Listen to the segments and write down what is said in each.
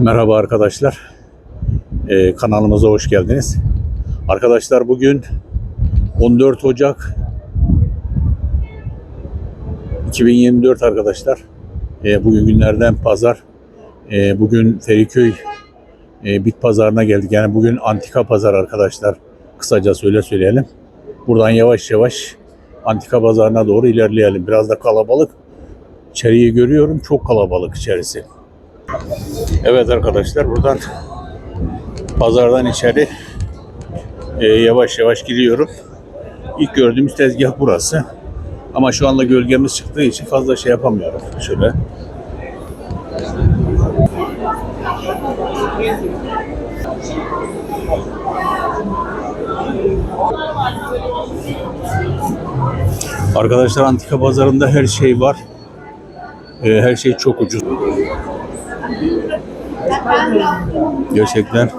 Merhaba arkadaşlar. Ee, kanalımıza hoş geldiniz. Arkadaşlar bugün 14 Ocak 2024 arkadaşlar. Ee, bugün günlerden pazar. Ee, bugün Feriköy e, bit pazarına geldik. Yani bugün antika pazar arkadaşlar. Kısaca söyle söyleyelim. Buradan yavaş yavaş antika pazarına doğru ilerleyelim. Biraz da kalabalık. İçeriği görüyorum. Çok kalabalık içerisi. Evet arkadaşlar buradan pazardan içeri e, yavaş yavaş gidiyorum. İlk gördüğümüz tezgah burası. Ama şu anda gölgemiz çıktığı için fazla şey yapamıyorum. Şöyle. Arkadaşlar antika pazarında her şey var. E, her şey çok ucuz. Gerçekten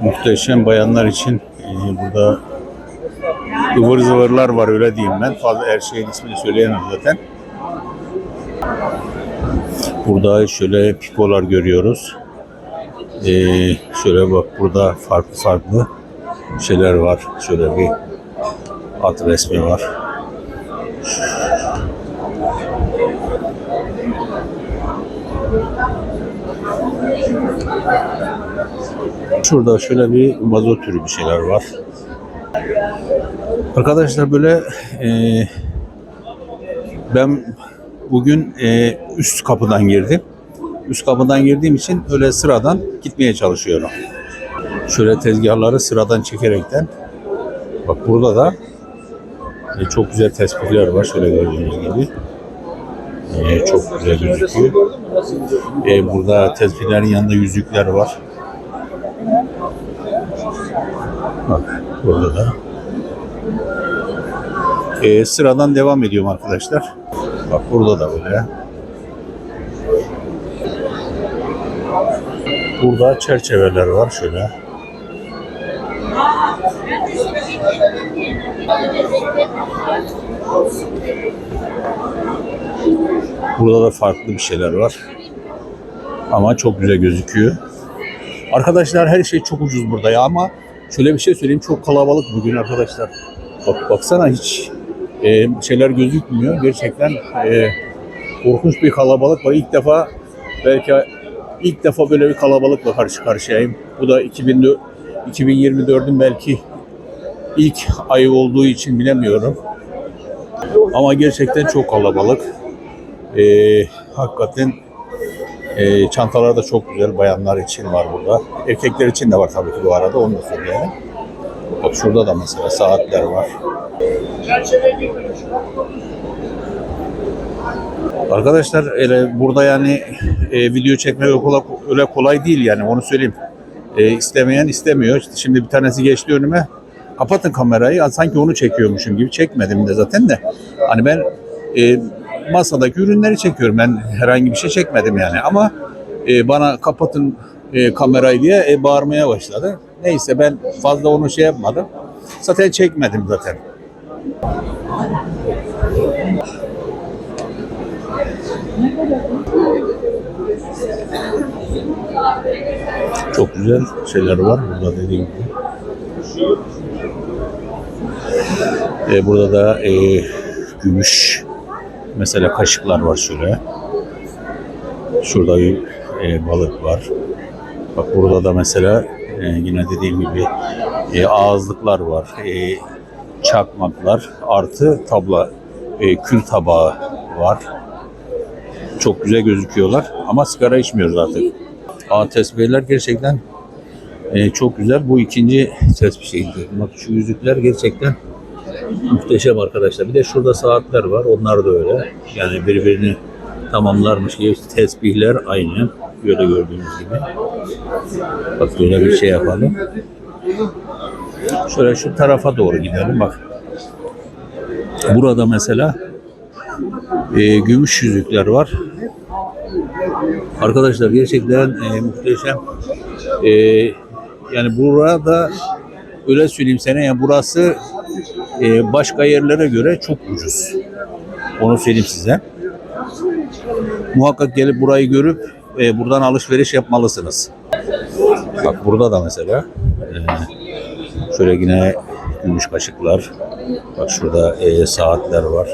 muhteşem bayanlar için e, burada ıvır zıvırlar var öyle diyeyim ben. Fazla her şeyin ismini söyleyemem zaten. Burada şöyle pikolar görüyoruz. E, şöyle bak burada farklı farklı şeyler var. Şöyle bir at resmi var. Şurada şöyle bir vazo türü bir şeyler var. Arkadaşlar böyle e, ben bugün e, üst kapıdan girdim. Üst kapıdan girdiğim için öyle sıradan gitmeye çalışıyorum. Şöyle tezgahları sıradan çekerekten. Bak burada da e, çok güzel tespihler var. Şöyle gördüğünüz gibi. E, çok güzel gözüküyor. E, burada tespihlerin yanında yüzükler var. Bak burada da. Ee, sıradan devam ediyorum arkadaşlar. Bak burada da böyle. Burada çerçeveler var şöyle. Burada da farklı bir şeyler var. Ama çok güzel gözüküyor. Arkadaşlar her şey çok ucuz burada ya ama şöyle bir şey söyleyeyim çok kalabalık bugün arkadaşlar. Bak baksana hiç e, şeyler gözükmüyor. Gerçekten e, korkunç bir kalabalık var. İlk defa belki ilk defa böyle bir kalabalıkla karşı karşıyayım. Bu da 2004 2024'ün belki ilk ayı olduğu için bilemiyorum. Ama gerçekten çok kalabalık. E, hakikaten e, çantalar da çok güzel bayanlar için var burada. Erkekler için de var tabii ki bu arada onu da söyleyelim. Bak şurada da mesela saatler var. Arkadaşlar öyle burada yani e, video çekmek öyle kolay, öyle kolay değil yani onu söyleyeyim. E, istemeyen istemiyor. Şimdi bir tanesi geçti önüme. Kapatın kamerayı. Sanki onu çekiyormuşum gibi. Çekmedim de zaten de. Hani ben e, masadaki ürünleri çekiyorum. Ben herhangi bir şey çekmedim yani. Ama e, bana kapatın e, kamerayı diye e, bağırmaya başladı. Neyse ben fazla onu şey yapmadım. Zaten çekmedim zaten. Çok güzel şeyler var burada dediğim gibi. E, burada da e, gümüş mesela kaşıklar var şöyle. Şurada bir e, balık var. Bak burada da mesela e, yine dediğim gibi e, ağızlıklar var. E, çakmaklar artı tabla e, kül tabağı var. Çok güzel gözüküyorlar ama sigara içmiyoruz artık. Aa, tesbihler gerçekten e, çok güzel. Bu ikinci tespih şeydi. Bak şu yüzükler gerçekten muhteşem arkadaşlar. Bir de şurada saatler var. Onlar da öyle. Yani birbirini tamamlarmış gibi tesbihler aynı. Böyle gördüğünüz gibi. Bak böyle bir şey yapalım. Şöyle şu tarafa doğru gidelim bak. Burada mesela e, gümüş yüzükler var. Arkadaşlar gerçekten e, muhteşem. E, yani burada öyle söyleyeyim sana yani burası e, başka yerlere göre çok ucuz. Onu söyleyeyim size. Muhakkak gelip burayı görüp e, buradan alışveriş yapmalısınız. Bak burada da mesela e, şöyle yine gümüş kaşıklar. Bak şurada e, saatler var.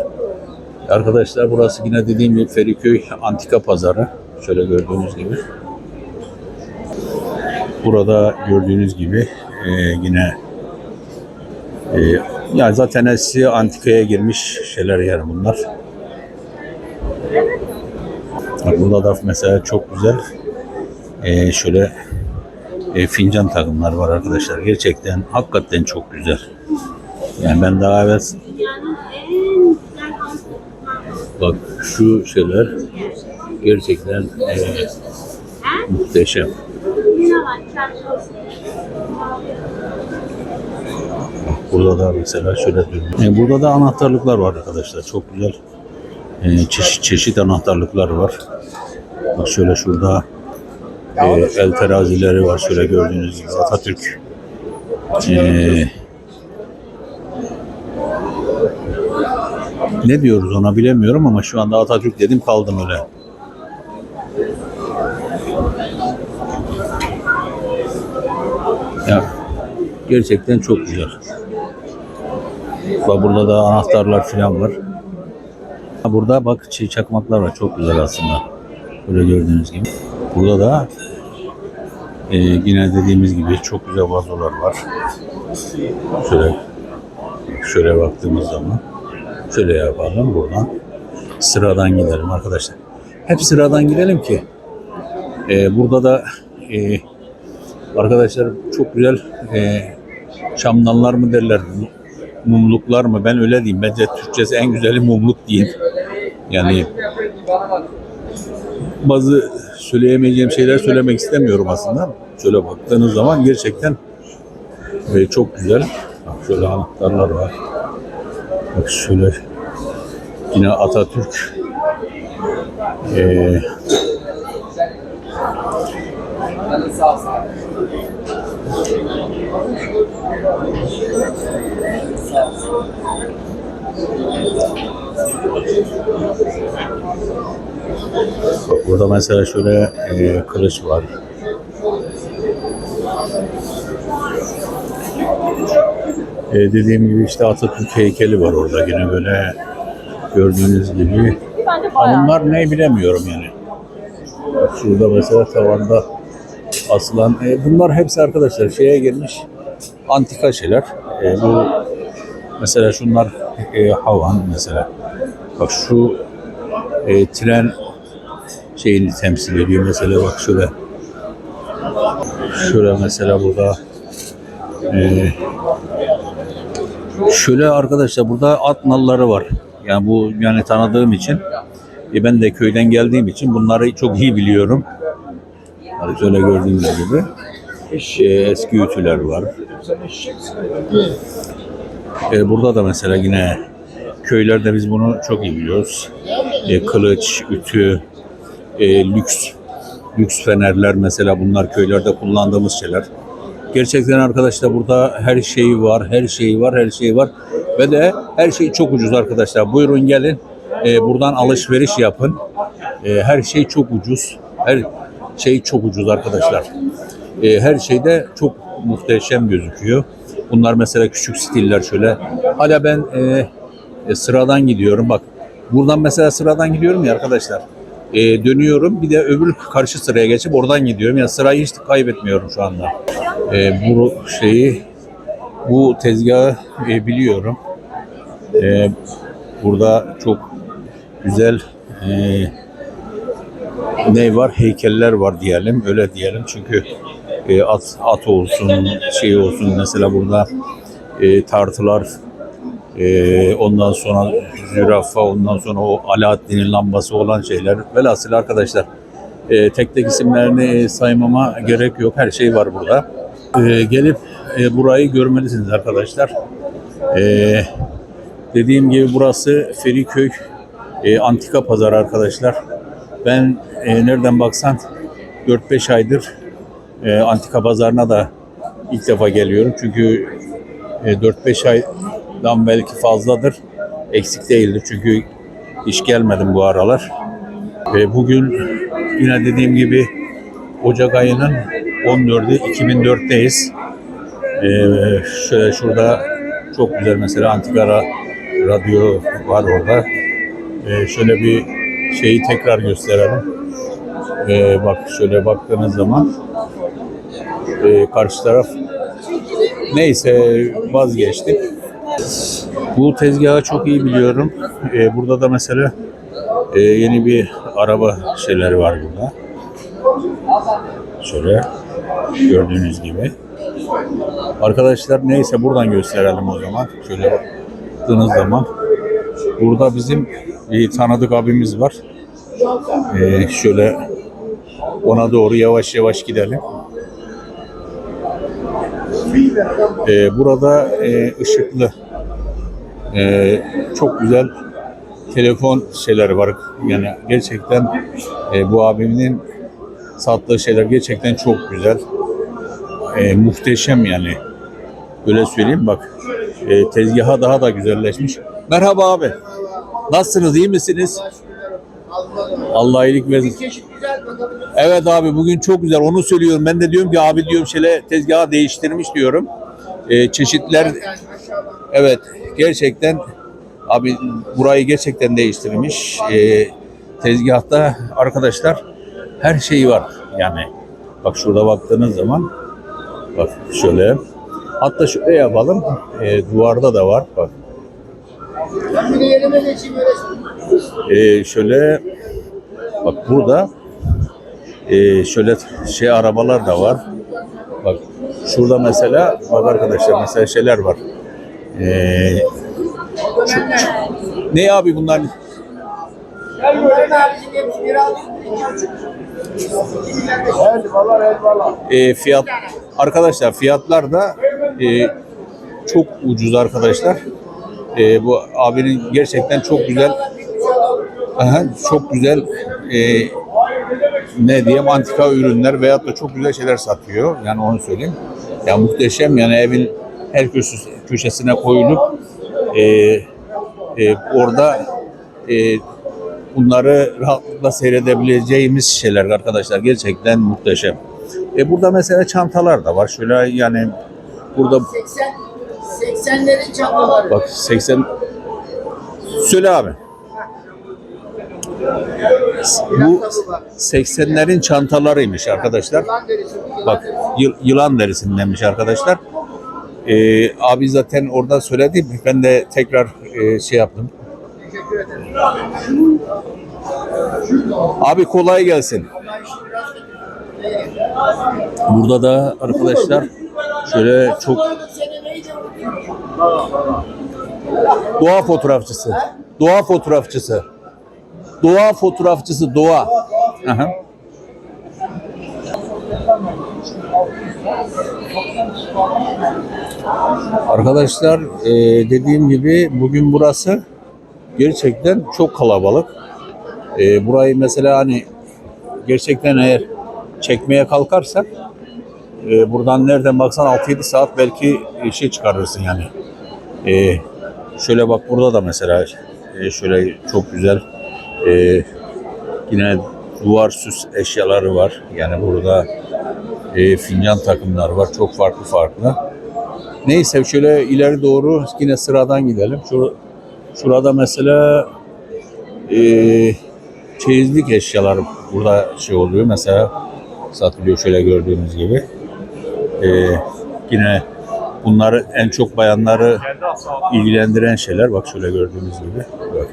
Arkadaşlar burası yine dediğim gibi Feriköy Antika Pazarı. Şöyle gördüğünüz gibi. Burada gördüğünüz gibi e, yine e, ya zaten hepsi antikaya girmiş şeyler yani bunlar. Burada da mesela çok güzel e, şöyle e, fincan takımlar var arkadaşlar. Gerçekten hakikaten çok güzel. Yani ben daha evvel bak şu şeyler gerçekten e, muhteşem. Burada da mesela şöyle dönüyor. E, burada da anahtarlıklar var arkadaşlar. Çok güzel e, çeşit çeşit anahtarlıklar var. Bak şöyle şurada e, el terazileri var. Şöyle gördüğünüz gibi Atatürk ne diyoruz ona bilemiyorum ama şu anda Atatürk dedim kaldım öyle. Ya gerçekten çok güzel. Bak burada da anahtarlar falan var. Burada bak çakmaklar var. Çok güzel aslında. Böyle gördüğünüz gibi. Burada da e, yine dediğimiz gibi çok güzel vazolar var. Şöyle şöyle baktığımız zaman şöyle yapalım buradan. Sıradan gidelim arkadaşlar. Hep sıradan gidelim ki e, burada da e, arkadaşlar çok güzel e, şamdanlar mı derler mumluklar mı? Ben öyle diyeyim. Bence Türkçesi en güzeli mumluk diyeyim yani bazı söyleyemeyeceğim şeyler söylemek istemiyorum aslında. Şöyle baktığınız zaman gerçekten e, çok güzel. Bak şöyle anahtarlar var. Bak şöyle yine Atatürk e, burada mesela şöyle e, kılıç var. E, dediğim gibi işte Atatürk heykeli var orada yine böyle gördüğünüz gibi. Bunlar ne bilemiyorum yani. Şurada mesela tavanda asılan e, bunlar hepsi arkadaşlar şeye girmiş antika şeyler. E, bu mesela şunlar e, havan mesela. Bak şu e, tren şeyini temsil ediyor mesela bak şöyle. Şöyle mesela burada e, şöyle arkadaşlar burada at nalları var. Yani bu yani tanıdığım için e, ben de köyden geldiğim için bunları çok iyi biliyorum. Hani şöyle gördüğünüz gibi e, eski ütüler var. E, burada da mesela yine köylerde biz bunu çok iyi biliyoruz. E, kılıç, ütü, e, lüks, lüks fenerler mesela bunlar köylerde kullandığımız şeyler. Gerçekten arkadaşlar burada her şey var, her şey var, her şey var. Ve de her şey çok ucuz arkadaşlar. Buyurun gelin, e, buradan alışveriş yapın. E, her şey çok ucuz. Her şey çok ucuz arkadaşlar. E, her şeyde çok muhteşem gözüküyor. Bunlar mesela küçük stiller şöyle. Hala ben e, e, sıradan gidiyorum. Bak buradan mesela sıradan gidiyorum ya arkadaşlar. E, dönüyorum bir de öbür karşı sıraya geçip oradan gidiyorum. Yani sırayı hiç kaybetmiyorum şu anda. E, bu şeyi bu tezgahı e, biliyorum. E, burada çok güzel e, ne var? Heykeller var diyelim. Öyle diyelim. Çünkü e, at, at olsun, şey olsun. Mesela burada e, tartılar, e, ondan sonra zürafa, ondan sonra o Alaaddin'in lambası olan şeyler. Velhasıl arkadaşlar e, tek tek isimlerini saymama gerek yok. Her şey var burada. E, gelip e, burayı görmelisiniz arkadaşlar. E, dediğim gibi burası Feriköy e, Antika Pazarı arkadaşlar. Ben e, nereden baksan 4-5 aydır e, Antika Pazarı'na da ilk defa geliyorum. Çünkü e, 4-5 aydan belki fazladır. Eksik değildir çünkü hiç gelmedim bu aralar. Ve bugün yine dediğim gibi Ocak ayının 14'ü 2004'teyiz. Ee, şöyle şurada çok güzel mesela antika ra- radyo var orada. Ee, şöyle bir şeyi tekrar gösterelim. Ee, bak şöyle baktığınız zaman e, karşı taraf neyse vazgeçtik. Bu tezgahı çok iyi biliyorum. Ee, burada da mesela e, yeni bir araba şeyleri var burada. Şöyle gördüğünüz gibi. Arkadaşlar neyse buradan gösterelim o zaman. Şöyle baktığınız zaman burada bizim bir tanıdık abimiz var. Ee, şöyle ona doğru yavaş yavaş gidelim. Ee, burada e, ışıklı e, çok güzel telefon şeyleri var. Yani gerçekten e, bu abimin sattığı şeyler gerçekten çok güzel. E, muhteşem yani. Böyle söyleyeyim bak. E, tezgaha daha da güzelleşmiş. Merhaba abi. Nasılsınız? iyi misiniz? Allah iyilik versin. Evet abi bugün çok güzel. Onu söylüyorum. Ben de diyorum ki abi diyorum şöyle tezgahı değiştirmiş diyorum. E, çeşitler. Evet, gerçekten abi burayı gerçekten değiştirmiş. Ee, tezgahta arkadaşlar her şeyi var yani. Bak şurada baktığınız zaman bak şöyle. Hatta şöyle yapalım. Ee, duvarda da var. Bak Ben bir de yerime geçeyim öyle. ee, şöyle bak burada ee, şöyle şey arabalar da var. Bak şurada mesela bak arkadaşlar mesela şeyler var. Ee, ne abi bunlar? E, fiyat arkadaşlar fiyatlar da e, çok ucuz arkadaşlar. E, bu abinin gerçekten çok güzel aha, çok güzel e, ne diyeyim antika ürünler veyahut da çok güzel şeyler satıyor. Yani onu söyleyeyim. Ya muhteşem yani evin her köşesi, köşesine koyulup e, e, orada e, bunları rahatlıkla seyredebileceğimiz şeyler arkadaşlar. Gerçekten muhteşem. E burada mesela çantalar da var. Şöyle yani burada 80 80'lerin çantaları. bak 80 Söyle abi. Bu 80'lerin çantalarıymış arkadaşlar. Bak yı- yılan derisindenmiş arkadaşlar. Ee, abi zaten orada söyledi. Ben de tekrar e, şey yaptım. Abi kolay gelsin. Burada da arkadaşlar şöyle çok doğa fotoğrafçısı. Doğa fotoğrafçısı. Doğa fotoğrafçısı doğa. Aha. Arkadaşlar e, dediğim gibi bugün burası gerçekten çok kalabalık. E, burayı mesela hani gerçekten eğer çekmeye kalkarsak e, buradan nereden baksan 6-7 saat belki şey çıkarırsın yani. Şöyle bak burada da mesela şöyle çok güzel e, yine duvar süs eşyaları var. Yani burada e, fincan takımlar var. Çok farklı farklı. Neyse şöyle ileri doğru yine sıradan gidelim. Şu, şurada mesela e, çeyizlik eşyalar burada şey oluyor. Mesela satılıyor şöyle gördüğünüz gibi. E, yine bunları en çok bayanları ilgilendiren şeyler. Bak şöyle gördüğünüz gibi. Bak.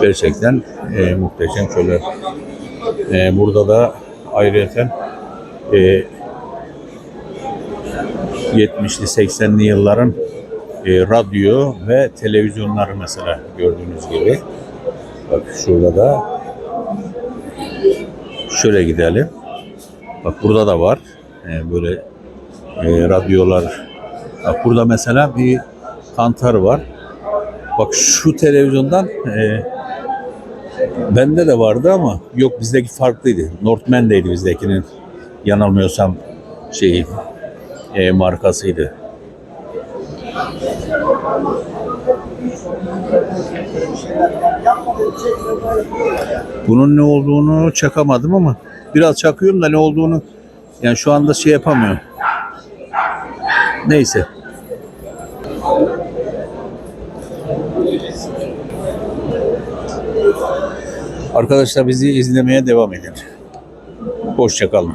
Gerçekten e, muhteşem şöyle. E, burada da ayrıca e, 70'li 80'li yılların e, radyo ve televizyonları mesela gördüğünüz gibi. Bak şurada da şöyle gidelim. Bak burada da var. E, böyle e, radyolar. Bak burada mesela bir kantar var. Bak şu televizyondan e, bende de vardı ama yok bizdeki farklıydı. Northman'deydi bizdekinin yanılmıyorsam şeyi e, markasıydı. Bunun ne olduğunu çakamadım ama biraz çakıyorum da ne olduğunu yani şu anda şey yapamıyorum. Neyse. Arkadaşlar bizi izlemeye devam edin. Hoşçakalın.